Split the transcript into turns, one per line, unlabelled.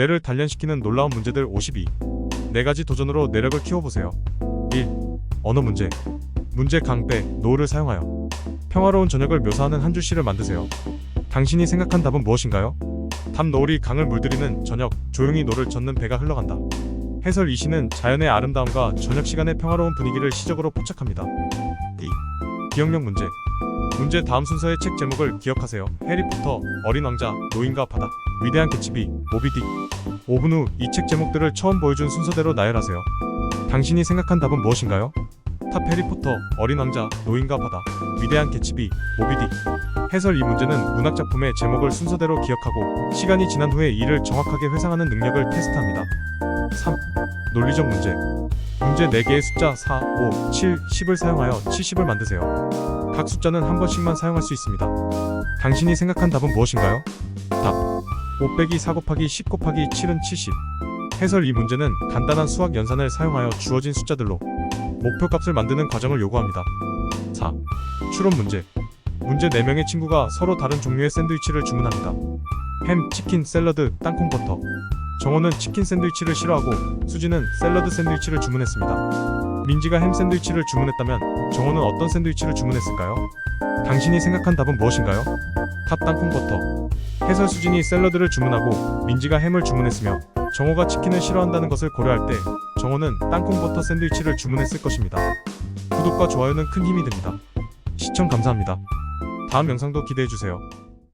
뇌를 단련시키는 놀라운 문제들 52. 네 가지 도전으로 내력을 키워보세요. 1. 언어 문제. 문제 강배, 노를 사용하여 평화로운 저녁을 묘사하는 한 줄 시를 만드세요. 당신이 생각한 답은 무엇인가요? 답 노을이 강을 물들이는 저녁, 조용히 노를 젓는 배가 흘러간다. 해설 이 시는 자연의 아름다움과 저녁 시간의 평화로운 분위기를 시적으로 포착합니다. 2. 기억력 문제. 문제 다음 순서의 책 제목을 기억하세요. 해리포터, 어린 왕자, 노인과 바다, 위대한 개츠비, 모비딕. 5분 후 이 책 제목들을 처음 보여준 순서대로 나열하세요. 당신이 생각한 답은 무엇인가요? 탑 해리포터, 어린 왕자, 노인과 바다, 위대한 개츠비, 모비딕. 해설 이 문제는 문학 작품의 제목을 순서대로 기억하고 시간이 지난 후에 이를 정확하게 회상하는 능력을 테스트합니다. 3. 논리적 문제. 문제 4개의 숫자 4, 5, 7, 10을 사용하여 70을 만드세요. 각 숫자는 한 번씩만 사용할 수 있습니다. 당신이 생각한 답은 무엇인가요? 답. 5 빼기 4 곱하기 10 곱하기 7은 70. 해설 이 문제는 간단한 수학 연산을 사용하여 주어진 숫자들로 목표값을 만드는 과정을 요구합니다. 4. 추론 문제. 문제 4명의 친구가 서로 다른 종류의 샌드위치를 주문합니다. 햄, 치킨, 샐러드, 땅콩 버터. 정호는 치킨 샌드위치를 싫어하고 수지는 샐러드 샌드위치를 주문했습니다. 민지가 햄 샌드위치를 주문했다면 정호는 어떤 샌드위치를 주문했을까요? 당신이 생각한 답은 무엇인가요? 탑 땅콩 버터. 해설 수진이 샐러드를 주문하고 민지가 햄을 주문했으며 정호가 치킨을 싫어한다는 것을 고려할 때 정호는 땅콩 버터 샌드위치를 주문했을 것입니다. 구독과 좋아요는 큰 힘이 됩니다. 시청 감사합니다. 다음 영상도 기대해주세요.